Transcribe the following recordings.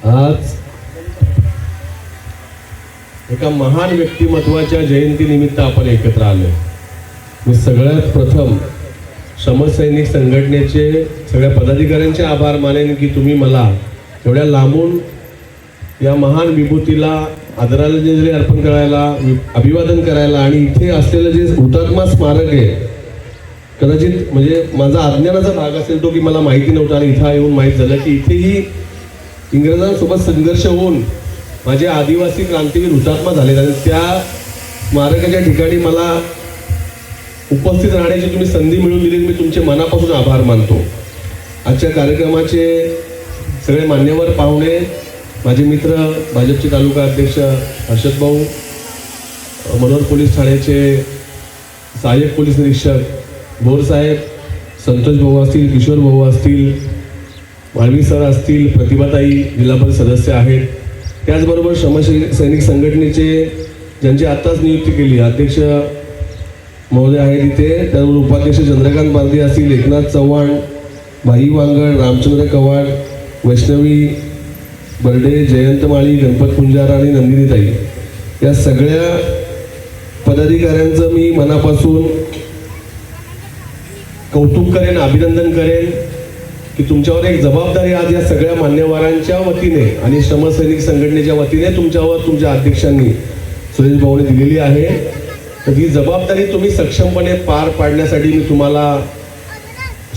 आज एका महान व्यक्तिमत्वाच्या जयंतीनिमित्त आपण एकत्र आलो मी सगळ्यात प्रथम श्रमसैनिक संघटनेचे सगळ्या पदाधिकाऱ्यांचे आभार मानेन की तुम्ही मला एवढ्या लांबून या महान विभूतीला आदरांजली अर्पण करायला अभिवादन करायला आणि इथे असलेलं जे हुतात्मा स्मारक आहे कदाचित म्हणजे माझा अज्ञानाचा भाग असेल तो की मला माहिती नव्हता आणि इथं येऊन माहीत झालं की इथेही इंग्रजांसोबत संघर्ष होऊन माझे आदिवासी क्रांतीवीर हुतात्मा झाले आणि त्या स्मारकाच्या ठिकाणी मला उपस्थित राहण्याची तुम्ही संधी मिळून दिली मी तुमचे मनापासून आभार मानतो. आजच्या कार्यक्रमाचे सगळे मान्यवर पाहुणे माझे मित्र भाजपचे तालुका अध्यक्ष हर्षद भाऊ मनोहर पोलीस ठाण्याचे सहाय्यक पोलीस निरीक्षक भोर साहेब संतोष भाऊ असतील किशोर भाऊ असतील माळवी सर असतील प्रतिभाताई जिल्हा परिषद सदस्य आहेत. त्याचबरोबर श्रमश्री सैनिक संघटनेचे ज्यांची आत्ताच नियुक्ती केली अध्यक्ष महोदय आहेत इथे. त्याबरोबर उपाध्यक्ष चंद्रकांत बारदे असतील एकनाथ चव्हाण भाई वांगड रामचंद्र कवाड वैष्णवी बर्डे जयंत माळी गणपत पुंजारा आणि नंदिनीताई. या सगळ्या पदाधिकाऱ्यांचं मी मनापासून कौतुक करेन अभिनंदन करेन. की तुमच्यावर एक जबाबदारी आज या सगळ्या मान्यवरांच्या वतीने आणि श्रमसैनिक संघटनेच्या वतीने तुमच्यावर तुमच्या अध्यक्षांनी सुरेश भाऊने दिलेली आहे. तर ही जबाबदारी तुम्ही सक्षमपणे पार पाडण्यासाठी मी तुम्हाला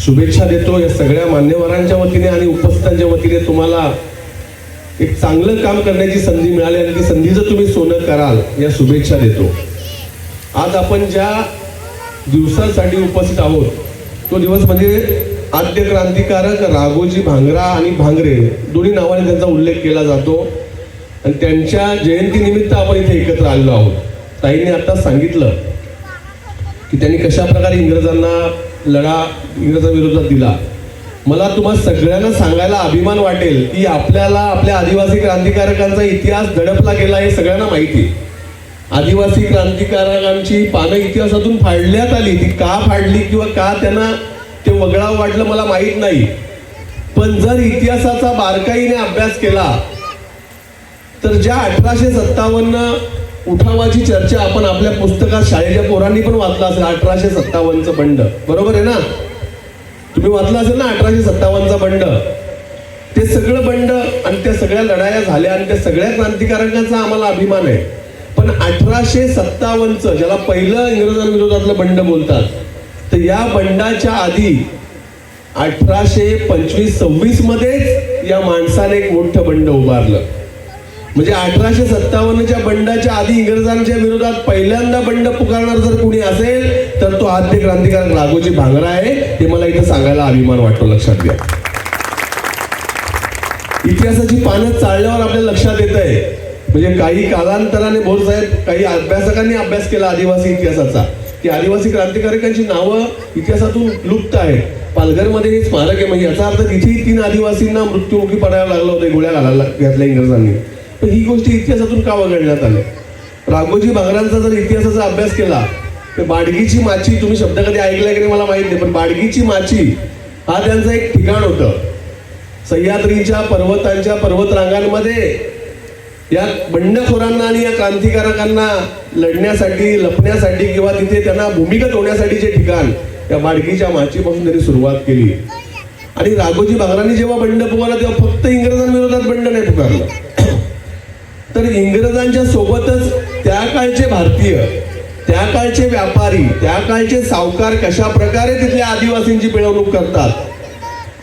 शुभेच्छा देतो. या सगळ्या मान्यवरांच्या वतीने आणि उपस्थितांच्या वतीने तुम्हाला एक चांगलं काम करण्याची संधी मिळाली आणि ती जर तुम्ही सोनं कराल या शुभेच्छा देतो. आज आपण ज्या दिवसासाठी उपस्थित आहोत तो दिवस म्हणजे आद्य क्रांतिकारक राघोजी भांगरा आणि भांगरे दोन्ही नावाने त्यांचा उल्लेख केला जातो. आणि त्यांच्या जयंतीनिमित्त आपण इथे एकत्र आलेलो आहोत. ताईने आता सांगितलं की त्यांनी कशा प्रकारे इंग्रजांना लढा इंग्रजांविरोधात दिला. मला तुम्हा सगळ्यांना सांगायला अभिमान वाटेल की आपल्याला आपल्या आदिवासी क्रांतिकारकांचा इतिहास दडपला गेला हे सगळ्यांना माहिती आहे. आदिवासी क्रांतिकारकांची पानं इतिहासातून फाडण्यात आली ती का फाडली किंवा का त्यांना ते वाटलं मला माहीत नाही. पण जर इतिहासाचा बारकाईने अभ्यास केला तर ज्या अठराशे सत्तावन्न उठावाची चर्चा आपण आपल्या पुस्तकात शाळेच्या पोरांनी पण वाचला असेल अठराशे सत्तावन्नचं बंड. बरोबर आहे ना? तुम्ही वाचलं असेल ना अठराशे सत्तावन्नचा बंड? ते सगळं बंड आणि त्या सगळ्या लढाया झाल्या आणि त्या सगळ्या क्रांतिकारकांचा आम्हाला अभिमान आहे. पण अठराशे सत्तावन्नचं ज्याला पहिलं इंग्रजांविरोधातलं बंड बोलतात तर या बंडाच्या आधी अठराशे पंचवीस सव्वीस मध्येच या माणसाने एक मोठं बंड उभारलं. म्हणजे अठराशे सत्तावन्नच्या बंडाच्या आधी इंग्रजांच्या विरोधात पहिल्यांदा बंड पुकारणार जर कुणी असेल तर तो आद्य क्रांतिकारक राघोजी भांगरा आहे. ते मला इथं सांगायला अभिमान वाटतो लक्षात घ्या. इतिहासाची पानं चालल्यावर आपल्याला लक्षात येत आहे. म्हणजे काही कालांतराने भोर साहेब काही अभ्यासकांनी अभ्यास केला आदिवासी इतिहासाचा. की आदिवासी क्रांतिकारकांची नावं इतिहासातून लुप्त आहेत. पालघरमध्ये हे स्मारक आहे. म्हणजे याचा अर्थ तिथेही तीन आदिवासींना मृत्युमुखी पडायला लागलं होतं. गोळ्या घालायला घातल्या इंग्रजांनी. पण ही गोष्टी इतिहासातून का वगळण्यात आल्या राघोजी भागरांचा जर इतिहासाचा अभ्यास केला तर बाडगीची माची तुम्ही शब्द कधी ऐकलाय की नाही मला माहीत नाही पण बाडगीची माची हा त्यांचं एक ठिकाण होतं. सह्याद्रीच्या पर्वतांच्या पर्वतरांगांमध्ये या बंडखोरांना आणि या क्रांतिकारकांना लढण्यासाठी लपण्यासाठी किंवा तिथे त्यांना भूमिगत होण्यासाठी जे ठिकाण त्या बाडगीच्या माचीपासून त्यांनी सुरुवात केली. आणि राघोजी बागरांनी जेव्हा बंड पुकारला तेव्हा फक्त इंग्रजांविरोधात बंड नाही पुकारलं. तर इंग्रजांच्या सोबतच त्या काळचे भारतीय त्या काळचे व्यापारी त्या काळचे सावकार कशा प्रकारे तिथल्या आदिवासींची पिळवणूक करतात?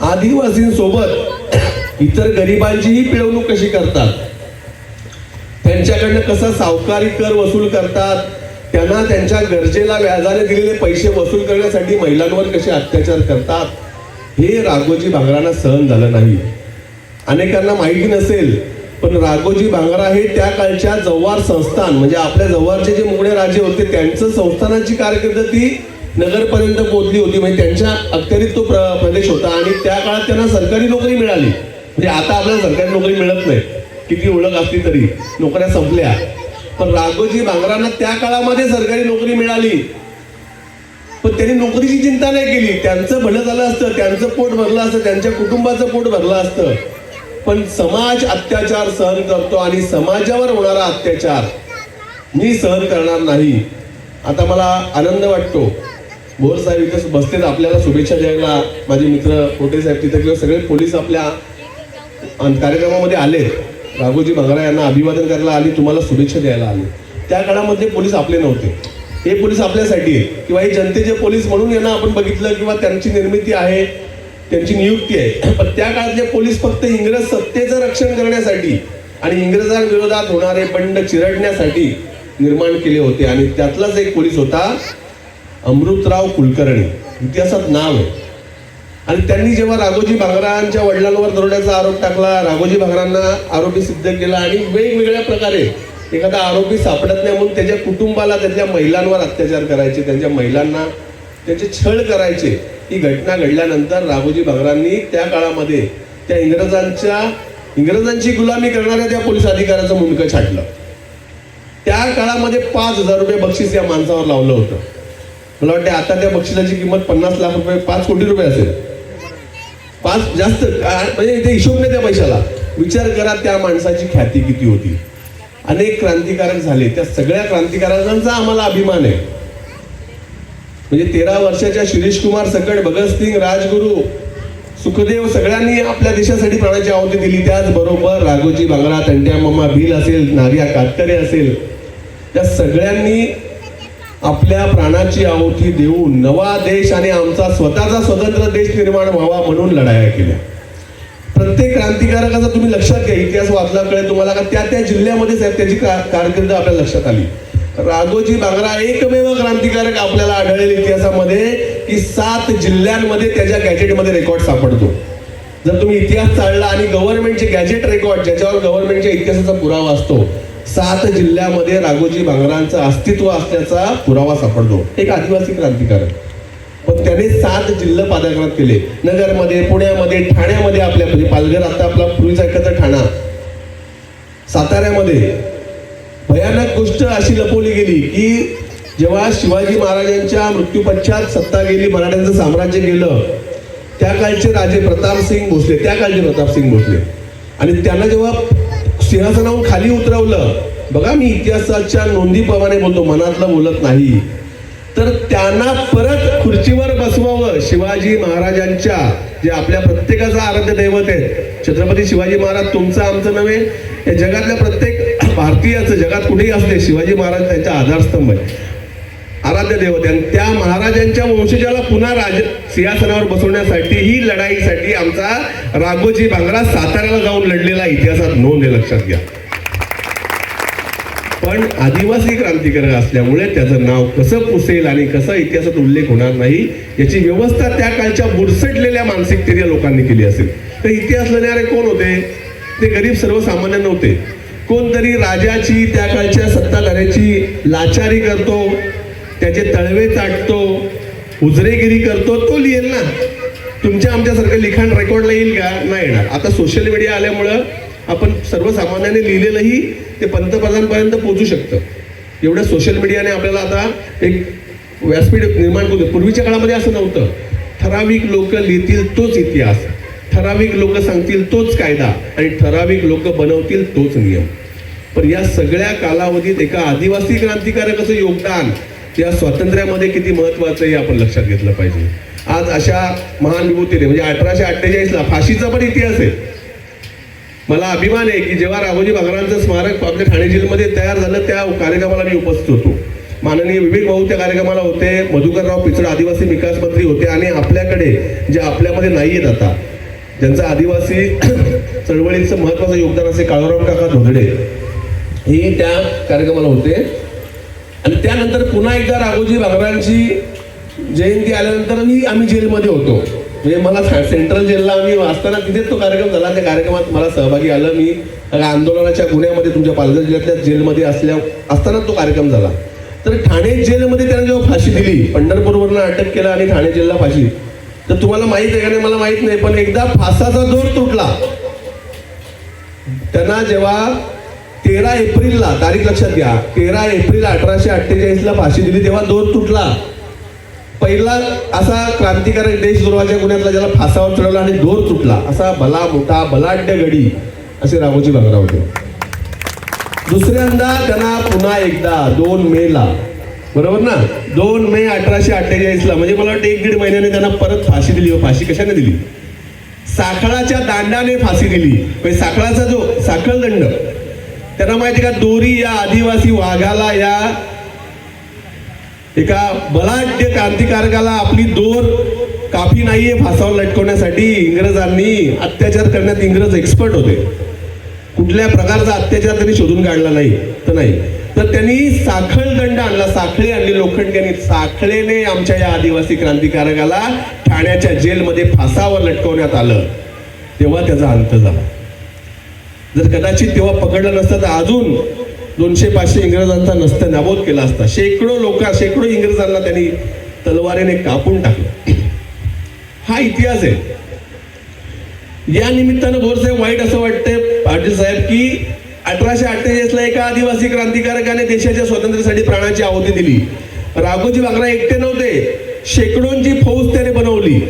आदिवासींसोबत इतर गरिबांचीही पिळवणूक कशी करतात? त्यांच्याकडनं कसं सावकारी कर वसूल करतात त्यांना त्यांच्या गरजेला व्याजाने दिलेले पैसे वसूल करण्यासाठी महिलांवर कसे अत्याचार करतात हे राघोजी भांगरांना सहन झालं नाही. अनेकांना माहिती नसेल पण राघोजी भांगरा हे त्या काळच्या जव्हार संस्थान म्हणजे आपल्या जव्हारचे जे मुगडे राजे होते त्यांचं संस्थानाची कारकीर्द ती नगरपर्यंत पोहोचली होती म्हणजे त्यांच्या अखत्यारीत तो प्र- प्रदेश होता आणि त्या काळात त्यांना सरकारी नोकरी मिळाली. म्हणजे आता आपल्याला सरकारी नोकरी मिळत नाही. किती ओळख असली तरी. नोकऱ्या संपल्या. पण राघोजी भांगरांना त्या काळामध्ये सरकारी नोकरी मिळाली. पण त्यांनी नोकरीची चिंता नाही केली. त्यांचं भलं झालं असतं त्यांचं पोट भरलं असतं त्यांच्या कुटुंबाचं पोट भरलं असतं. पण समाज अत्याचार सहन करतो आणि समाजावर होणारा अत्याचार मी सहन करणार नाही. आता मला आनंद वाटतो. भोर साहेब इथं बसलेत आपल्याला शुभेच्छा द्यायला. माझे मित्र कोटे साहेब तिथे किंवा सगळे पोलीस आपल्या अन कार्यक्रमामध्ये आले राघोजी भांगरा यांना अभिवादन करायला आली तुम्हाला शुभेच्छा द्यायला आली. त्या काळामध्ये पोलीस आपले नव्हते. हे पोलीस आपल्यासाठी आहे किंवा हे जनतेचे पोलीस म्हणून यांना आपण बघितलं किंवा त्यांची निर्मिती आहे त्यांची नियुक्ती आहे. पण त्या काळातले पोलीस फक्त इंग्रज सत्तेचं रक्षण करण्यासाठी आणि इंग्रजांविरोधात होणारे बंड चिरडण्यासाठी निर्माण केले होते. आणि त्यातलाच एक पोलीस होता अमृतराव कुलकर्णी. इतिहासात नाव आहे. आणि त्यांनी जेव्हा राघोजी भागरांच्या वडिलांवर दरोड्याचा आरोप टाकला राघोजी भागरांना आरोपी सिद्ध केला आणि वेगवेगळ्या प्रकारे एखादा आरोपी सापडत नाही म्हणून त्याच्या कुटुंबाला त्याच्या महिलांवर अत्याचार करायचे त्यांच्या महिलांना त्याचे छळ करायचे ही घटना घडल्यानंतर राघोजी भागरांनी त्या काळामध्ये त्या इंग्रजांच्या इंग्रजांची गुलामी करणाऱ्या त्या पोलीस अधिकाऱ्याचं मुंडकं छाटलं. त्या काळामध्ये पाच हजार रुपये बक्षीस या माणसावर लावलं होतं. मला वाटतं आता त्या बक्षिसाची किंमत पन्नास लाख रुपये पाच कोटी रुपये असेल. पाच जास्त म्हणजे ते हिशोब नाही त्या पैशाला. विचार करा त्या माणसाची ख्याती किती होती. अनेक क्रांतिकारक झाले. त्या सगळ्या क्रांतिकारकांचा आम्हाला अभिमान आहे. म्हणजे तेरा वर्षाच्या शिरीष कुमार सकट भगतसिंग राजगुरू सुखदेव सगळ्यांनी आपल्या देशासाठी प्राणाची आहुती दिली. त्याचबरोबर राघोजी भांगरा तंट्या मामा भील असेल नारिया कातकरे असेल. त्या सगळ्यांनी आपल्या प्राणाची आहुती देऊन नवा देश आणि आमचा स्वतःचा स्वतंत्र देश निर्माण व्हावा म्हणून लढाया केल्या प्रत्येक क्रांतिकारकाचा तुम्ही लक्षात घ्या इतिहास वाचला कळेल तुम्हाला का त्या त्या जिल्ह्यामध्ये साहेब त्याची का- कारकीर्द आपल्या लक्षात आली. राघोजी बांगरा एकमेव क्रांतिकारक आपल्याला आढळेल इतिहासामध्ये की सात जिल्ह्यांमध्ये त्याच्या गॅजेटमध्ये रेकॉर्ड सापडतो. जर तुम्ही इतिहास चालला आणि गव्हर्नमेंटचे गॅजेट रेकॉर्ड ज्याच्यावर गव्हर्नमेंटच्या इतिहासाचा पुरावा असतो सात जिल्ह्यामध्ये राघोजी भांगरांचं अस्तित्व असल्याचा पुरावा सापडतो. एक आदिवासी क्रांतिकारक. पण त्याने सात जिल्हा पादाक्रांत केले. नगरमध्ये पुण्यामध्ये ठाण्यामध्ये आपल्या म्हणजे पालघर आता आपला पूर्वीचा एकत्र ठाणा. साताऱ्यामध्ये भयानक गोष्ट अशी लपवली गेली की जेव्हा शिवाजी महाराजांच्या मृत्यूपश्चात सत्ता गेली मराठ्यांचं साम्राज्य गेलं त्या काळचे राजे प्रतापसिंग भोसले त्या काळचे प्रतापसिंग भोसले. आणि त्यांना जेव्हा सिंहासनाहून खाली उतरवलं. बघा मी इतिहासाच्या नोंदीप्रमाणे बोलतो मनातलं बोलत नाही. तर त्यांना परत खुर्चीवर बसवावं शिवाजी महाराजांच्या जे आपल्या प्रत्येकाचं आराध्य दैवत आहे छत्रपती शिवाजी महाराज तुमचं आमचं नव्हे. या जगातल्या प्रत्येक भारतीयाचं जगात कुठेही असते शिवाजी महाराज त्यांचा आधारस्तंभ आहे आराध्य देवते आणि त्या महाराजांच्या वंशजाला पुन्हा राज सिंहासनावर बसवण्यासाठी ही लढाईसाठी आमचा राघोजी भांगरा साताऱ्याला जाऊन लढलेला इतिहासात नोंद हे लक्षात घ्या. पण आदिवासी क्रांतिकारक असल्यामुळे त्याचं नाव कसं पुसेल आणि कसा इतिहासात उल्लेख होणार नाही याची व्यवस्था त्या काळच्या बुरसटलेल्या मानसिकतेने लोकांनी केली असेल. तर इतिहास लिहिणारे कोण होते? ते गरीब सर्वसामान्य नव्हते. कोणतरी राजाची त्या काळच्या सत्ताधाऱ्याची लाचारी करतो त्याचे तळवे चाटतो उजरेगिरी करतो तो लिहेल ना. तुमच्या आमच्यासारखं लिखाण रेकॉर्डला येईल का? नाही येणार. आता सोशल मीडिया आल्यामुळं आपण सर्वसामान्याने लिहिलेलंही ते पंतप्रधानपर्यंत पोहोचू शकतं. एवढं सोशल मीडियाने आपल्याला आता एक व्यासपीठ निर्माण करू पूर्वीच्या काळामध्ये असं नव्हतं. ठराविक लोक लिहितील तोच इतिहास. ठराविक लोक सांगतील तोच कायदा. आणि ठराविक लोक बनवतील तोच नियम. पण या सगळ्या कालावधीत एका आदिवासी क्रांतिकारकाचं योगदान या स्वातंत्र्यामध्ये किती महत्वाचं आहे हे आपण लक्षात घेतलं पाहिजे. आज अशा महान विभूतीने म्हणजे अठराशे अठ्ठेचाळीसला फाशीचा पण इतिहास आहे. मला अभिमान आहे की जेव्हा राघोजी बागरांचं स्मारक आपल्या ठाणे जिल्ह्यामध्ये तयार झालं त्या कार्यक्रमाला मी उपस्थित होतो. माननीय विवेक भाऊ त्या कार्यक्रमाला होते मधुकरराव पिचड आदिवासी विकास मंत्री होते आणि आपल्याकडे जे आपल्यामध्ये नाही आहेत आता ज्यांचं आदिवासी चळवळीचं महत्वाचं योगदान असे काळूराम काका धोदडे हे त्या कार्यक्रमाला होते. आणि त्यानंतर पुन्हा एकदा राघोजी बाबरांची जयंती आल्यानंतरही आम्ही जेलमध्ये होतो. म्हणजे मला सेंट्रल जेलला आम्ही असताना तिथेच तो कार्यक्रम झाला. त्या कार्यक्रमात मला सहभागी आलं मी. आंदोलनाच्या गुन्ह्यामध्ये तुमच्या पालघर जिल्ह्यातल्या जेलमध्ये असल्या असताना तो कार्यक्रम झाला. तर ठाणे जेलमध्ये त्याने जेव्हा फाशी दिली पंढरपूरवरनं अटक केलं आणि ठाणे जेलला फाशी तर तुम्हाला माहीत आहे का नाही? मला माहीत नाही पण एकदा फासाचा जोर तुटला. त्यांना जेव्हा तेरा एप्रिलला तारीख लक्षात घ्या तेरा एप्रिल अठराशे अठ्ठेचाळीसला फाशी दिली तेव्हा दोन तुटला. पहिला असा क्रांतिकारक देशद्रोहाच्या गुन्ह्यातला ज्याला फासावर चढवला आणि दोर तुटला. असा भला मोठा बलाढ्य गडी असे रामोजी बांगराव होते. दुसऱ्यांदा त्यांना पुन्हा एकदा दोन मे ला बरोबर ना? दोन मे अठराशे अठ्ठेचाळीसला. म्हणजे मला वाटतं एक दीड महिन्याने त्यांना परत फाशी दिली व फाशी कशाने दिली? साखळाच्या दांडाने फाशी दिली. म्हणजे साखळाचा जो साखळ दंड त्यांना माहिती का दोरी या आदिवासी वाघाला या एका बलाढ्य क्रांतिकारकाला आपली दोर काफी नाहीये फासावर लटकवण्यासाठी. इंग्रजांनी अत्याचार करण्यात इंग्रज एक्सपर्ट होते. कुठल्या प्रकारचा अत्याचार त्यांनी शोधून काढला नाही तर नाही. तर त्यांनी साखळ दंड आणला साखळी आणली लोखंड्याने साखळेने आमच्या या आदिवासी क्रांतिकारकाला ठाण्याच्या जेलमध्ये फासावर लटकवण्यात आलं. तेव्हा त्याचा अंत झाला. जर कदाचित तेव्हा पकडलं नसतं तर अजून दोनशे पाचशे इंग्रजांचा नसतं नाबोध केला असता. शेकडो लोक शेकडो इंग्रजांना त्यांनी तलवारीने कापून टाकलं. हा इतिहास आहे. या निमित्तानं भोरसाहेब वाईट असं वाटतंय पाटील साहेब की अठराशे अठ्ठेचाळीस ला एका आदिवासी क्रांतिकारकाने देशाच्या स्वातंत्र्यासाठी प्राणाची आहुती दिली. राघोजी बांगरा एकटे नव्हते. शेकडोंची फौज त्याने बनवली.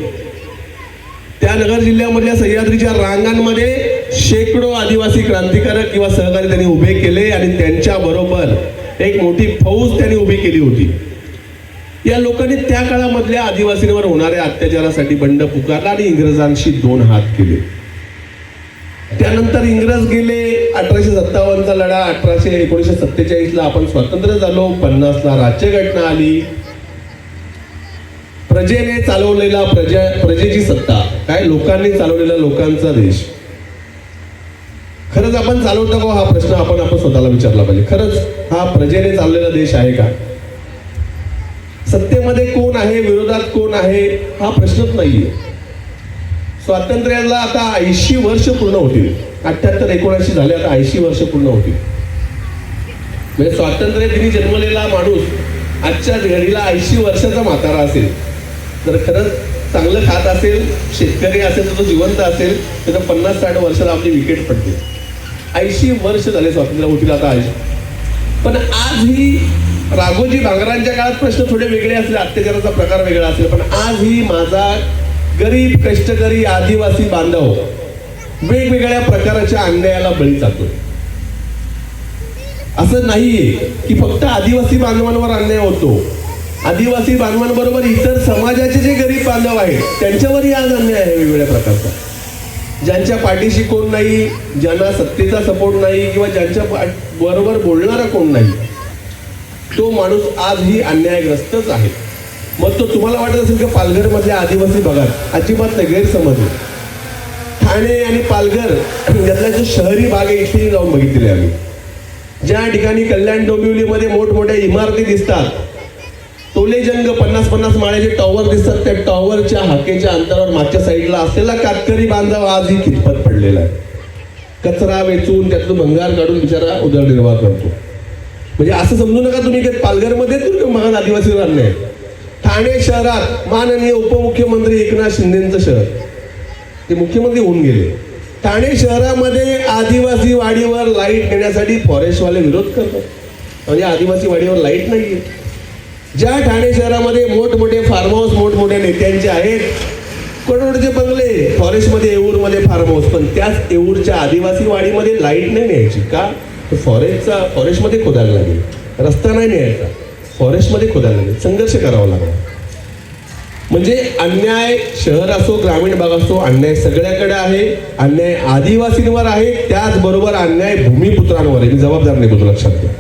त्या नगर जिल्ह्यामधल्या सह्याद्रीच्या रांगांमध्ये शेकडो आदिवासी क्रांतिकारक किंवा सहकारी त्यांनी उभे केले आणि त्यांच्या बरोबर एक मोठी फौज त्यांनी उभी केली होती. या लोकांनी त्या काळामधल्या आदिवासींवर होणाऱ्या अत्याचारासाठी बंड पुकारला आणि इंग्रजांशी दोन हात केले. त्यानंतर इंग्रज गेले अठराशे सत्तावन्नचा लढा अठराशे एकोणीसशे सत्तेचाळीस ला आपण स्वतंत्र झालो पन्नासला राज्यघटना आली. प्रजेने चालवलेला प्रजा प्रजेची सत्ता काय? लोकांनी चालवलेला लोकांचा देश. खरंच आपण चालवतो का हा प्रश्न आपण आपण स्वतःला विचारला पाहिजे. खरंच हा प्रजेने चाललेला देश आहे का? सत्तेमध्ये कोण आहे विरोधात कोण आहे हा प्रश्नच नाहीये. स्वातंत्र्याला आता ऐंशी वर्ष पूर्ण होतील. अठ्याहत्तर एकोणऐंशी झाले आता ऐंशी वर्ष पूर्ण होतील. म्हणजे स्वातंत्र्य दिनी जन्मलेला माणूस आजच्या घडीला ऐंशी वर्षाचा म्हातारा असेल. तर खरंच चांगलं खात असेल शेतकरी असेल तर तो जिवंत असेल तर पन्नास साठ वर्षाला आपली विकेट पडते. ऐंशी वर्ष झाले स्वातंत्र्य होतील आता ऐंशी पण आजही राघोजी भांगरांच्या काळात प्रश्न थोडे वेगळे असले अत्याचाराचा प्रकार वेगळा असेल पण आजही माझा गरीब कष्टकरी आदिवासी बांधव वेगवेगळ्या प्रकारच्या अन्यायाला बळी जातो असं नाही की फक्त आदिवासी बांधवांवर अन्याय होतो. आदिवासी बांधवांबरोबर इतर समाजाचे जे गरीब बांधव आहेत त्यांच्यावरही आज अन्याय आहे वेगवेगळ्या प्रकारचा. ज्यांच्या पाठीशी कोण नाही ज्यांना सत्तेचा सपोर्ट नाही किंवा ज्यांच्या पाठ- बरोबर बोलणारा कोण नाही तो माणूस आजही अन्यायग्रस्तच आहे. मग तो तुम्हाला वाटत असेल की पालघरमधल्या आदिवासी भागात अजिबात नाही गैरसमज ठाणे आणि पालघर यातला जो शहरी भाग आहे इथे जाऊन बघितले आम्ही. ज्या ठिकाणी कल्याण डोंबिवलीमध्ये मोठमोठ्या इमारती दिसतात जंग पन्नास पन्नास माळ्याचे टॉवर दिसतात. त्या टॉवरच्या हाकेच्या अंतरावर मागच्या साईडला असलेला कातकरी बांधव आजही कितपत पडलेला आहे. कचरा वेचून त्यातलं भंगार काढून बिचारा उदरनिर्वाह करतो. म्हणजे असं समजू नका तुम्ही की पालघरमध्ये तुम्ही महान आदिवासी राहिले आहे ठाणे शहरात माननीय उपमुख्यमंत्री एकनाथ शिंदेचं शहर. ते मुख्यमंत्री होऊन गेले. ठाणे शहरामध्ये आदिवासी वाडीवर लाइट देण्यासाठी फॉरेस्टवाले विरोध करतात. म्हणजे आदिवासी वाडीवर लाइट नाहीये. ज्या ठाणे शहरामध्ये मोठमोठे फार्म हाऊस मोठमोठ्या नेत्यांचे आहेत करोडचे बंगले? फॉरेस्टमध्ये येऊरमध्ये फार्म हाऊस पण त्याच येऊरच्या आदिवासी वाडीमध्ये लाइट नाही न्यायची. का? फॉरेस्टचा फॉरेस्टमध्ये खोदायला लागेल. रस्ता नाही न्यायचा. फॉरेस्टमध्ये खोदायला लागेल. संघर्ष करावा लागला म्हणजे अन्याय शहर असो ग्रामीण भाग असो अन्याय सगळ्याकडे आहे अन्याय आदिवासींवर आहे त्याचबरोबर अन्याय भूमिपुत्रांवर आहे. मी जबाबदार नाही बोलतो लक्षात घ्या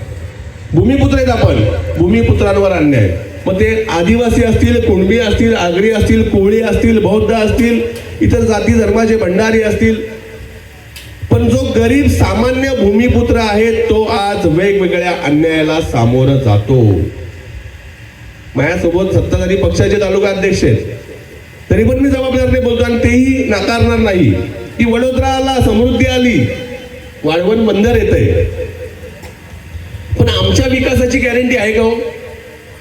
भूमिपुत्र आहेत आपण. भूमिपुत्रांवर अन्याय. मग ते आदिवासी असतील कुणबी असतील आगरी असतील कोळी असतील बौद्ध असतील इतर जाती धर्माचे भंडारी असतील. पण जो गरीब सामान्य भूमिपुत्र आहे तो आज वेगवेगळ्या अन्यायाला सामोरं जातो. माझ्यासोबत सत्ताधारी पक्षाचे तालुका अध्यक्ष आहेत. तरी पण मी जबाबदार नाही बोलतो आणि तेही नाकारणार नाही. की वडोदराला समृद्धी आली. वाळवण बंदर येत आहे पण आमच्या विकासाची गॅरंटी आहे का हो?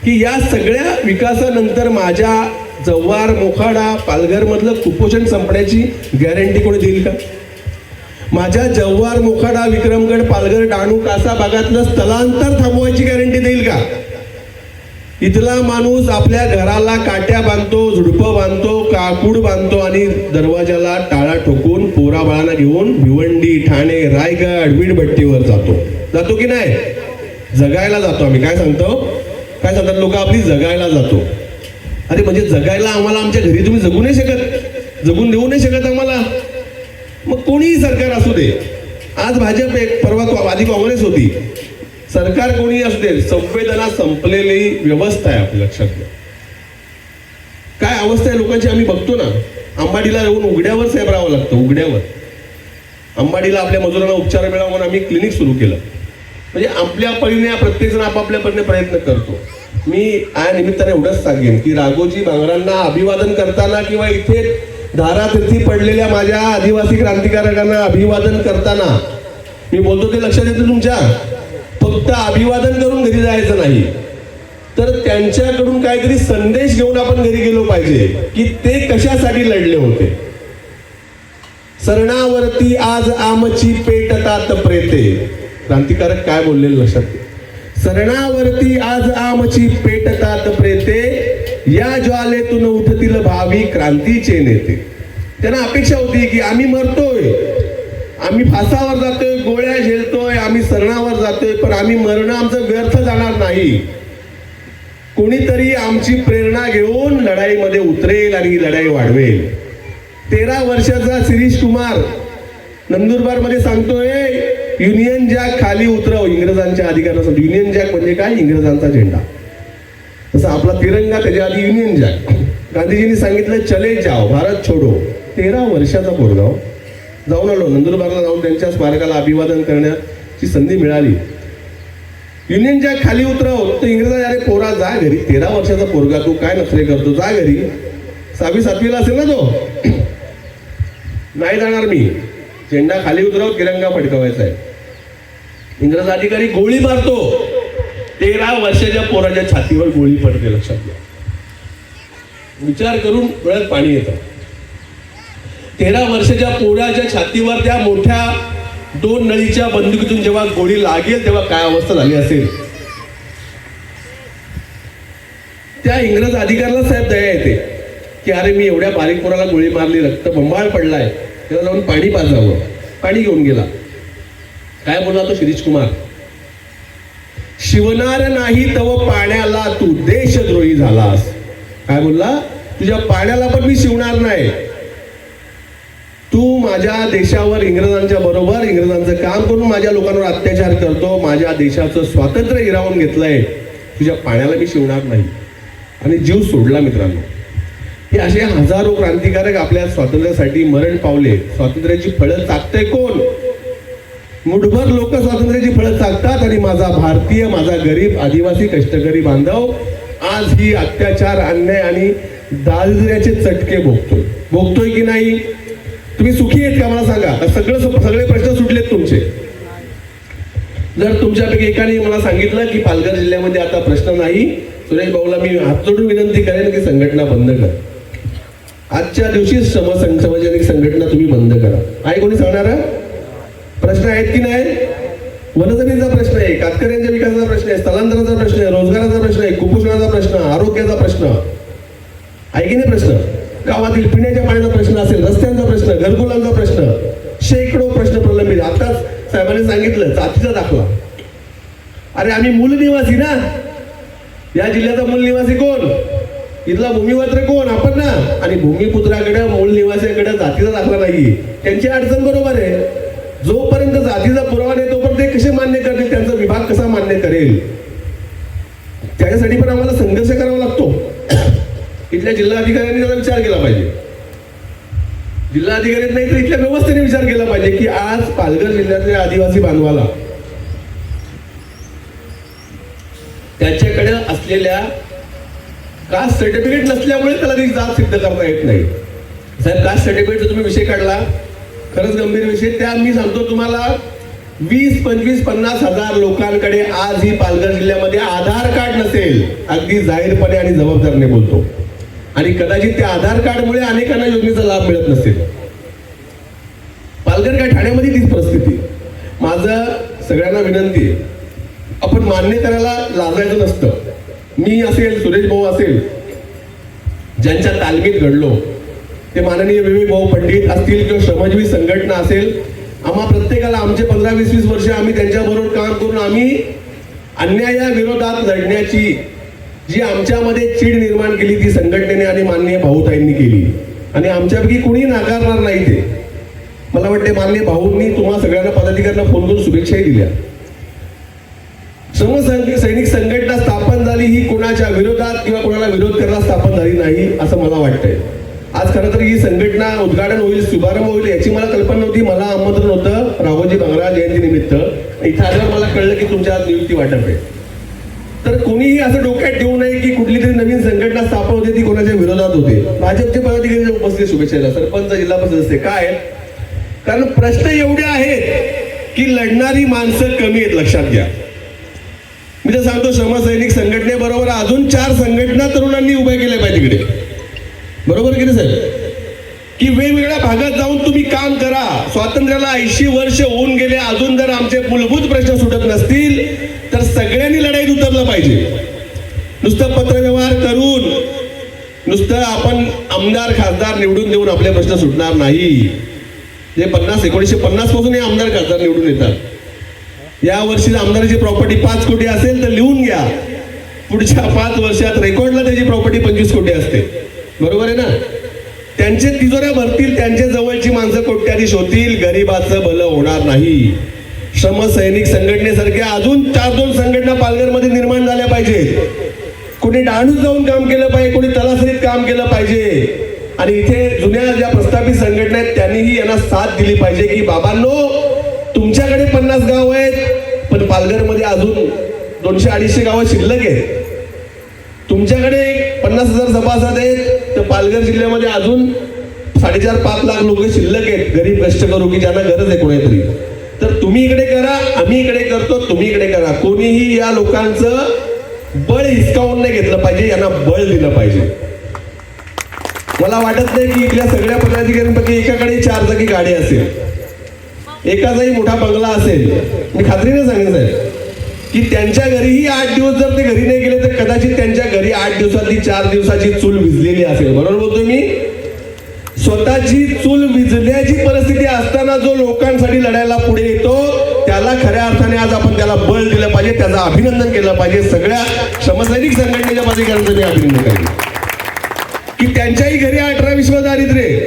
की या सगळ्या विकासानंतर माझ्या जव्हार मोखाडा पालघरमधलं कुपोषण संपण्याची गॅरंटी कोणी देईल का? माझ्या जव्हार मोखाडा विक्रमगड पालघर डाणू कासा भागातलं स्थलांतर थांबवायची गॅरंटी देईल का? इथला माणूस आपल्या घराला काट्या बांधतो झुडपं बांधतो काकूड बांधतो आणि दरवाजाला टाळा ठोकून पोराबाळांना घेऊन भिवंडी ठाणे रायगड वीडभट्टीवर जातो. जातो की नाही? जगायला जातो आम्ही. काय सांगतो? काय सांगतात लोक? आपली जगायला जातो. अरे म्हणजे जगायला आम्हाला आमच्या घरी तुम्ही जगू नाही शकत. जगून देऊ नाही शकत आम्हाला. मग कोणीही सरकार असू दे. आज भाजप एक परवा आधी काँग्रेस होती. सरकार कोणी असू दे. संवेदना संपलेली व्यवस्था आहे आपल्या लक्षात घ्या. काय अवस्था आहे लोकांची आम्ही बघतो ना. अंबाडीला येऊन उघड्यावर साहेब राहावं लागतं उघड्यावर. अंबाडीला आपल्या मजुरांना उपचार मिळावा म्हणून आम्ही क्लिनिक सुरू केलं. म्हणजे आपल्या परीने प्रत्येक जण आपापल्या परीने प्रयत्न करतो. मी या निमित्ताने एवढंच सांगेन की राघोजी भांगरांना अभिवादन करताना किंवा इथे धारातीर्थी पडलेल्या माझ्या आदिवासी क्रांतिकारकांना अभिवादन करताना मी बोलतो ते लक्षात येतं तुमच्या? फक्त अभिवादन करून घरी जायचं नाही. तर त्यांच्याकडून काहीतरी संदेश घेऊन आपण घरी गेलो पाहिजे की ते कशासाठी लढले होते. सरणावरती आज आमची पेटतात प्रेते. क्रांतिकारक काय बोललेलं लक्षात घ्या. सरणावरती आज आमची पेटतात प्रेते. या ज्वालेतून उठतील भावी क्रांतीचे नेते. त्यांना अपेक्षा होती की आम्ही मरतोय. आम्ही फासावर जातोय गोळ्या झेलतोय आम्ही सरणावर जातोय पण आम्ही मरणं आमचं व्यर्थ जाणार नाही. कोणीतरी आमची प्रेरणा घेऊन लढाईमध्ये उतरेल आणि ही लढाई वाढवेल. तेरा वर्षाचा शिरीष कुमार नंदुरबारमध्ये सांगतोय युनियन जॅक खाली उतरव इंग्रजांच्या अधिकारासाठी. युनियन जॅक म्हणजे काय? इंग्रजांचा झेंडा. तसं आपला तिरंगा त्याच्या आधी युनियन जॅक. गांधीजींनी सांगितलं चले जाओ भारत छोडो. तेरा वर्षाचा पोरगाव हो. जाऊन आलो. नंदुरबारला जाऊन त्यांच्या स्मारकाला अभिवादन करण्याची संधी मिळाली. युनियन जॅक खाली उतरव. तर इंग्रजा अरे पोरा जा घरी. तेरा वर्षाचा पोरगा तू काय नखरे करतो? जा घरी. सहावी सातवीला असेल ना तो? नाही जाणार मी. झेंडा खाली उतरव तिरंगा फडकवायचा आहे. इंग्रज अधिकारी गोळी मारतो. तेरा वर्षाच्या पोराच्या छातीवर गोळी पडते लक्षात घ्या. विचार करून डोळ्यात पाणी येतं. तेरा वर्षाच्या पोराच्या छातीवर त्या मोठ्या दोन नळीच्या बंदुकीतून जेव्हा गोळी लागेल तेव्हा काय अवस्था झाली असेल? त्या इंग्रज अधिकाऱ्याला साहेब दया येते की अरे मी एवढ्या बारीक पोराला गोळी मारली रक्त बंबाळ पडलाय त्याला जाऊन पाणी पाजावं. पाणी घेऊन गेला. काय बोलला तो शिरीष कुमार? शिवणार नाही तव पाण्याला तू देशद्रोही झालास. काय बोलला? तुझ्या पाण्याला पण मी शिवणार नाही. तू माझ्या देशावर इंग्रजांच्या बरोबर इंग्रजांचं काम करून माझ्या लोकांवर अत्याचार करतो माझ्या देशाचं स्वातंत्र्य हिरावून घेतलंय. तुझ्या पाण्याला मी शिवणार नाही. आणि जीव सोडला मित्रांनो. हे असे हजारो क्रांतिकारक आपल्या स्वातंत्र्यासाठी मरण पावले. स्वातंत्र्याची फळं चाकतंय कोण? मुठभर लोक स्वातंत्र्याची फळं चाकतात आणि माझा भारतीय माझा गरीब आदिवासी कष्टकरी बांधव आज ही अत्याचार अन्याय आणि दारिद्र्याचे चटके भोगतोय. भोगतोय की नाही? तुम्ही सुखी आहेत का? मला सांगा. सगळं सगळे प्रश्न सुटलेत तुमचे. जर तुमच्यापैकी एकाने मला सांगितलं की पालघर जिल्ह्यामध्ये आता प्रश्न नाही सुरेश भाऊला मी हात जोडून विनंती करेन की संघटना बंद कर. आजच्या दिवशी श्रम सामाजिक संघटना तुम्ही बंद करा. आहे कोणी सांगणार? प्रश्न आहेत की नाही? वनजमीनचा प्रश्न आहे कातकऱ्यांच्या विकासाचा प्रश्न आहे स्थलांतराचा प्रश्न आहे रोजगाराचा प्रश्न आहे कुपोषणाचा प्रश्न आरोग्याचा प्रश्न. आहे की नाही प्रश्न? गावातील पिण्याच्या पाण्याचा प्रश्न असेल रस्त्यांचा प्रश्न घरकुलांचा प्रश्न शेकडो प्रश्न प्रलंबित. आताच साहेबांनी सांगितलं जातीचा दाखला. अरे आम्ही मूल निवासी ना. या जिल्ह्याचा मूल निवासी कोण? इथला भूमिपत्र कोण? आपण ना. आणि भूमिपुत्राकडे मूल निवासीकडे जातीचा दाखला नाही त्यांची अडचण बरोबर आहे. जोपर्यंत जातीचा पुरावा नाही तोपर्यंत ते कसे मान्य करतील? त्यांचा विभाग कसा मान्य करेल? त्याच्यासाठी पण आम्हाला संघर्ष करावा लागतो. इथल्या जिल्हाधिकाऱ्यांनी त्याचा विचार केला पाहिजे. जिल्हाधिकारी नाही तर इथल्या व्यवस्थेने विचार केला पाहिजे की आज पालघर जिल्ह्यातल्या आदिवासी बांधवाला त्याच्याकडे असलेल्या कास्ट सर्टिफिकेट नसल्यामुळे त्याला ती जात सिद्ध करता येत नाही. साहेब कास्ट सर्टिफिकेटचा तुम्ही विषय काढला. खरंच गंभीर विषय. त्या मी सांगतो तुम्हाला वीस पंचवीस पन्नास हजार लोकांकडे आज ही पालघर जिल्ह्यामध्ये आधार कार्ड नसेल. अगदी जाहीरपणे आणि जबाबदारीने बोलतो. आणि कदाचित त्या आधार कार्डमुळे अनेकांना योजनेचा लाभ मिळत नसेल. पालघर काय ठाण्यामध्ये तीच परिस्थिती. माझं सगळ्यांना विनंती आहे. आपण मान्य करायला लाजायचं नसतं. मी असेल सुरेश भाऊ असेल ज्यांच्या तालमीत घडलो ते माननीय विवेक भाऊ पंडित असतील किंवा श्रमजीवी संघटना असेल आम्हा प्रत्येकाला आमचे पंधरा वीस वीस वर्ष आम्ही त्यांच्याबरोबर काम करून आम्ही अन्यायाविरोधात लढण्याची जी आमच्यामध्ये चीड निर्माण केली ती संघटनेने आणि माननीय भाऊताईंनी केली. आणि आमच्यापैकी कुणी नाकारणार नाही ते. मला वाटते माननीय भाऊंनी तुम्हा सगळ्यांना पदाधिकाऱ्यांना फोन करून शुभेच्छाही दिल्या. श्रम सैनिक संघटना स्थापन झाली ही कोणाच्या विरोधात किंवा कोणाला विरोध करायला स्थापन झाली नाही असं मला वाटतंय. आज खरं तर ही संघटना उद्घाटन होईल शुभारंभ होईल याची मला कल्पना नव्हती मला आमंत्रण होतं राघोजी भांगरा जयंती निमित्त. इथं आल्यावर मला कळलं की तुमच्या आज नियुक्ती वाटप आहे. तर कोणीही असं डोक्यात ठेवू नये की कुठली तरी नवीन संघटना स्थापन होते ती कोणाच्या विरोधात होते. भाजपचे पदाधिकारी उपस्थित शुभेच्छा सरपंच जिल्हा परिषद सदस्य काय कारण प्रश्न एवढे आहेत की लढणारी माणसं कमी आहेत लक्षात घ्या. मी तर सांगतो श्रमसैनिक संघटनेबरोबर अजून चार संघटना तरुणांनी उभ्या केल्या पाहिजे तिकडे. बरोबर की नाही साहेब? की वेगवेगळ्या भागात जाऊन तुम्ही काम करा. स्वातंत्र्याला ऐंशी वर्ष होऊन गेले अजून जर आमचे मूलभूत प्रश्न सुटत नसतील तर सगळ्यांनी लढाईत उतरलं पाहिजे. नुसतं पत्रव्यवहार करून नुसतं आपण आमदार खासदार निवडून देऊन आपले प्रश्न सुटणार नाही. जे पन्नास एकोणीसशे पन्नासपासून हे आमदार खासदार निवडून येतात. या वर्षी आमदाराची प्रॉपर्टी पाच कोटी असेल तर लिहून घ्या. पुढच्या पाच वर्षात रेकॉर्डला त्याची प्रॉपर्टी पंचवीस कोटी असते. बरोबर आहे ना? त्यांचे तिजोऱ्या भरतील त्यांच्या जवळची माणसं कोट्याधीश होतील गरिबाचं भलं होणार नाही. श्रम सैनिक संघटनेसारख्या अजून चार दोन संघटना पालघरमध्ये निर्माण झाल्या पाहिजेत. कोणी डहाणूत जाऊन काम केलं पाहिजे कोणी तलासरीत काम केलं पाहिजे. आणि इथे जुन्या ज्या प्रस्थापित संघटना आहेत त्यांनीही यांना साथ दिली पाहिजे की बाबांनो तुमच्याकडे पन्नास गाव आहेत पण पालघरमध्ये अजून दोनशे अडीचशे गावं शिल्लक आहेत. तुमच्याकडे पन्नास हजार सभासद आहेत तर पालघर जिल्ह्यामध्ये अजून साडेचार पाच लाख लोक शिल्लक आहेत गरीब कष्ट करू की ज्यांना गरज आहे कोणीतरी. तर तुम्ही इकडे करा आम्ही इकडे करतो तुम्ही इकडे करा. कोणीही या लोकांचं बळ हिसकावून नाही घेतलं पाहिजे यांना बळ दिलं पाहिजे. मला वाटत नाही की इथल्या सगळ्या पदाधिकाऱ्यांपैकी एकाकडे चार चाकी गाडी असेल. एकाचाही मोठा बंगला असेल. मी खात्रीने सांगेन साहेब. की त्यांच्या घरीही आठ दिवस जर ते घरी नाही गेले तर कदाचित त्यांच्या घरी आठ दिवसातली चार दिवसाची चूल विजलेली असेल. बरोबर बोलतोय मी? स्वतःची चूल विजण्याची परिस्थिती असताना जो लोकांसाठी लढायला पुढे येतो त्याला खऱ्या अर्थाने आज आपण त्याला बळ दिलं पाहिजे त्याचं अभिनंदन केलं पाहिजे. सगळ्या समसैनिक संघटनेच्या पदाधिकाऱ्यांचं मी अभिनंदन करेन की त्यांच्याही घरी अठरा विश्व दारिद्र्य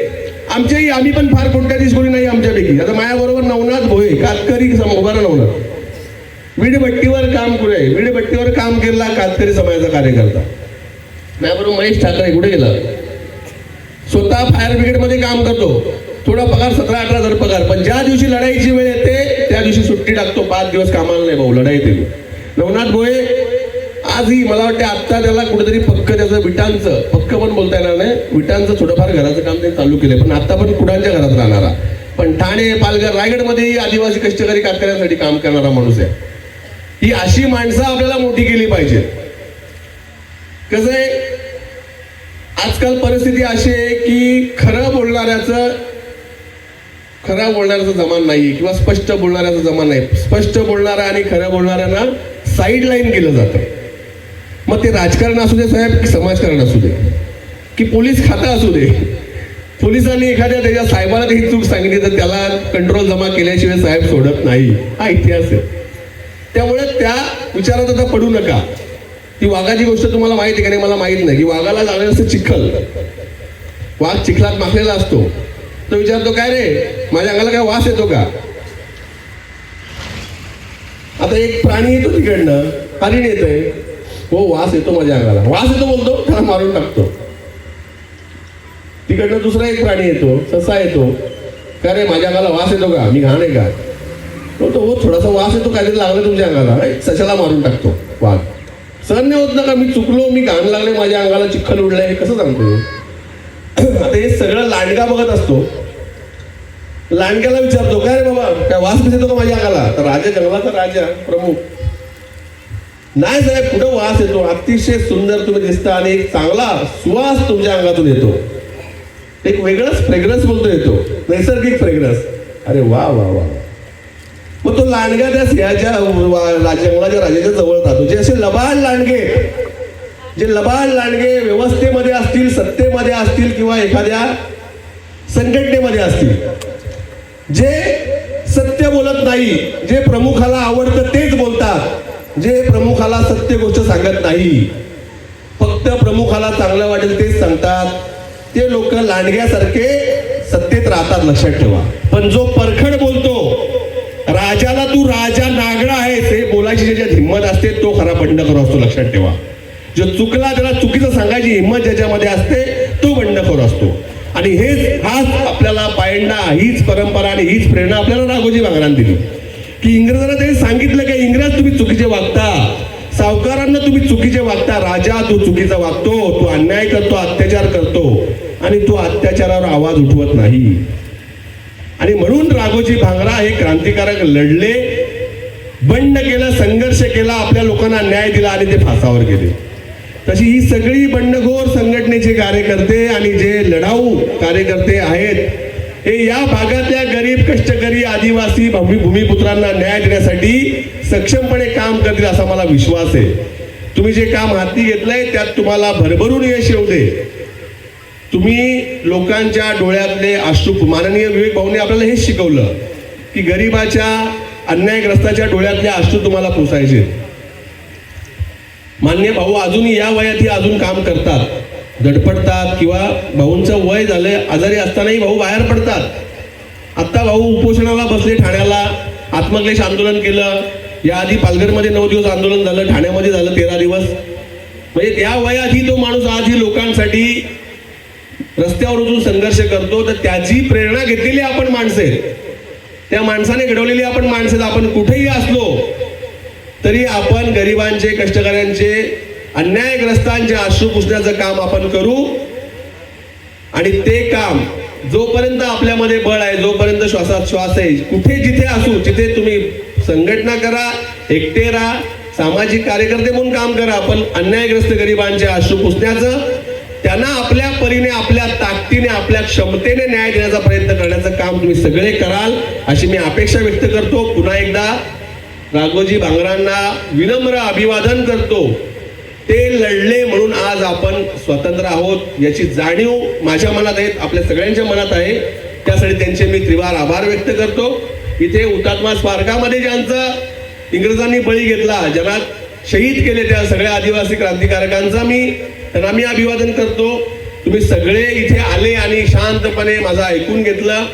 आमच्याही आम्ही पण फार कोणत्याच कोणी नाही आमच्यापैकी. आता माझ्याबरोबर नवनाथ भोये कातकरी सम- नवनाथ. वीडभट्टीवर काम करे वीडभट्टीवर काम केला कातकरी समाजाचा कार्यकर्ता. माझ्याबरोबर महेश ठाकरे कुठे गेला? स्वतः फायर ब्रिगेडमध्ये काम करतो. थोडा पगार सतरा अठरा हजार पगार. पण ज्या दिवशी लढाईची वेळ येते त्या दिवशी सुट्टी टाकतो. पाच दिवस कामाला नाही भाऊ लढाई येते नवनाथ भोये आजही मला वाटते आत्ता त्याला कुठेतरी पक्क त्याचं विटांचं पक्क पण बोलता येणार नाही. विटांचं थोडंफार घराचं काम त्यांनी चालू केलंय. पण आता पण कुडांच्या घरात राहणारा. पण ठाणे पालघर रायगडमध्येही आदिवासी कष्टकरी कातकऱ्यांसाठी काम करणारा माणूस आहे. ही अशी माणसं आपल्याला मोठी केली पाहिजे. कसं आहे? आजकाल परिस्थिती अशी आहे की खरं बोलणाऱ्याचं खरं बोलणाऱ्याचा जमान नाही किंवा स्पष्ट बोलणाऱ्याचा जमान नाही. स्पष्ट बोलणारा आणि खरं बोलणाऱ्यांना साईड लाईन केलं जातं. मग ते राजकारण असू दे साहेब की समाजकारण असू दे की पोलीस खातं असू दे. पोलिसांनी एखाद्या त्याच्या साहेबाला ही चूक सांगितली तर त्याला कंट्रोल जमा केल्याशिवाय साहेब सोडत नाही. हा इतिहास आहे. त्यामुळे त्या विचारात आता पडू नका. ती वाघाची गोष्ट तुम्हाला माहिती आहे का नाही? मला माहीत नाही. की वाघाला जाणार असं चिखल. वाघ चिखलात माखलेला असतो. तो विचारतो काय रे? माझ्या अंगाला काय वास येतो का? आता एक प्राणी येतो तिकडनं. हरिण येतोय. हो वास येतो माझ्या अंगाला. वास येतो बोलतो त्याला मारून टाकतो. तिकडनं दुसरा एक प्राणी येतो ससा येतो. का रे माझ्या अंगाला वास येतो का? मी घाण आहे का? तो तो हो थोडासा वास येतो काहीतरी लागलं तुमच्या अंगाला. सशाला मारून टाकतो. वाघ. सहन नाही होत ना का? मी चुकलो मी घाण लागले माझ्या अंगाला चिखल उडलंय हे कसं सांगतो? आता हे सगळं लांडगा बघत असतो. लांडग्याला विचारतो काय रे बाबा? काय वास येतो का माझ्या अंगाला? तर राजा जंगलाचा राजा प्रमुख. नाही साहेब कुठं वास येतो? अतिशय सुंदर तुम्ही दिसता आणि एक चांगला सुवास तुमच्या अंगातून येतो. एक वेगळाच फ्रेग्रन्स बोलतो येतो. नैसर्गिक फ्रेग्रन्स अरे वा वा वा. मग तो लांडगा त्या सिंहाच्या वा- जंगलाच्या राजाच्या जवळ राहतो जे असे लबाड लांडगे जे लबाड लांडगे व्यवस्थेमध्ये असतील सत्तेमध्ये असतील किंवा एखाद्या संघटनेमध्ये असतील जे सत्य बोलत नाही जे प्रमुखाला आवडतं तेच बोलतात जे प्रमुखाला सत्य गोष्ट सांगत नाही फक्त प्रमुखाला चांगलं वाटेल तेच सांगतात ते लोक लांडग्यासारखे सत्तेत राहतात लक्षात ठेवा. पण जो परखड बोलतो राजाला तू राजा नागडा आहेस हे बोलायची ज्याच्यात हिंमत असते तो खरा बंडखोर असतो लक्षात ठेवा. जो चुकला त्याला चुकीचं सांगायची हिंमत ज्याच्यामध्ये असते तो बंडखोर असतो. आणि हेच हाच आपल्याला पायंडा हीच परंपरा आणि हीच प्रेरणा आपल्याला राघोजी बांगरांनी दिली. की इंग्रजांना त्यांनी सांगितलं की इंग्रज तुम्ही चुकीचे वागता. सावकारांना तुम्ही चुकीचे वागता. राजा तू चुकीचा वागतो तू अन्याय करतो अत्याचार करतो. आणि तू अत्याचारावर आवाज उठवत नाही. आणि म्हणून राघोजी भांगरा हे क्रांतिकारक लढले बंड केलं संघर्ष केला आपल्या लोकांना न्याय दिला आणि ते फासावर गेले. तशी ही सगळी बंडखोर संघटनेचे कार्यकर्ते आणि जे लढाऊ कार्यकर्ते आहेत हे या भागातल्या गरीब कष्टकरी आदिवासी भूमी भूमिपुत्रांना न्याय देण्यासाठी सक्षमपणे काम करतील असा मला विश्वास आहे. तुम्ही जे काम हाती घेतलंय त्यात तुम्हाला भरभरून यश येऊ दे. तुम्ही लोकांच्या डोळ्यातले अश्रू माननीय विवेक भाऊने आपल्याला हेच शिकवलं की गरिबाच्या अन्यायग्रस्ताच्या डोळ्यातले अश्रू तुम्हाला पोसायचे. मान्य भाऊ अजूनही या वयातही अजून काम करतात. धडपडतात किंवा भाऊंचं वय झालंय आजारी असतानाही भाऊ बाहेर पडतात. आत्ता भाऊ उपोषणाला बसले ठाण्याला आत्मक्लेश आंदोलन केलं. याआधी पालघरमध्ये नऊ दिवस आंदोलन झालं ठाण्यामध्ये झालं तेरा दिवस. म्हणजे त्या वयातही तो माणूस आजही लोकांसाठी रस्त्यावर जो संघर्ष करतो तर त्याची प्रेरणा घेतलेली आपण माणसे त्या माणसाने घडवलेली आपण माणसं आपण कुठेही असलो तरी आपण गरिबांचे कष्टकऱ्यांचे अन्यायग्रस्तांचे अश्रू पुसण्याचं काम आपण करू. आणि ते काम जोपर्यंत आपल्यामध्ये बळ आहे जोपर्यंत श्वासात श्वास आहे कुठे जिथे असू तिथे तुम्ही संघटना करा एकटे राहा सामाजिक कार्यकर्ते म्हणून काम करा पण अन्यायग्रस्त गरिबांचे अश्रू पुसण्याचं त्यांना आपल्या परीने आपल्या ताकदीने आपल्या क्षमतेने न्याय देण्याचा प्रयत्न करण्याचं काम तुम्ही सगळे कराल अशी मी अपेक्षा व्यक्त करतो. पुन्हा एकदा राघोजी भांगरांना विनम्र अभिवादन करतो. ते लढले म्हणून आज आपण स्वतंत्र आहोत याची जाणीव माझ्या मनात आहे आपल्या सगळ्यांच्या मनात आहे. त्यासाठी त्यांचे मी त्रिवार आभार व्यक्त करतो. इथे हुतात्मा स्मारकामध्ये ज्यांचा इंग्रजांनी बळी घेतला ज्यांना शहीद केले त्या सगळ्या आदिवासी क्रांतिकारकांचा मी त्यांना मी अभिवादन करतो. तुम्ही सगळे इथे आले आणि शांतपणे माझं ऐकून घेतलं.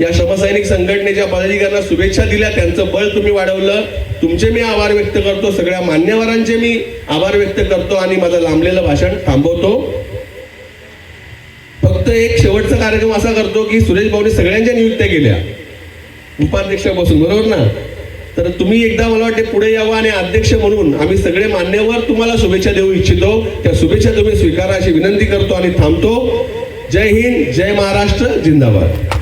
या श्रमसैनिक संघटनेच्या पदाधिकाऱ्यांना शुभेच्छा दिल्या. त्यांचं बळ तुम्ही वाढवलं. तुमचे मी आभार व्यक्त करतो. सगळ्या मान्यवरांचे मी आभार व्यक्त करतो आणि माझं लांबलेलं भाषण थांबवतो. फक्त एक शेवटचा कार्यक्रम असा करतो की सुरेश भाऊनी सगळ्यांच्या नियुक्त्या केल्या. उपाध्यक्षापासून बरोबर ना? तर तुम्ही एकदा मला वाटते पुढे यावं आणि अध्यक्ष म्हणून आम्ही सगळे मान्यवर तुम्हाला शुभेच्छा देऊ इच्छितो. त्या शुभेच्छा तुम्ही स्वीकारा अशी विनंती करतो आणि थांबतो. जय हिंद जय महाराष्ट्र जिंदाबाद.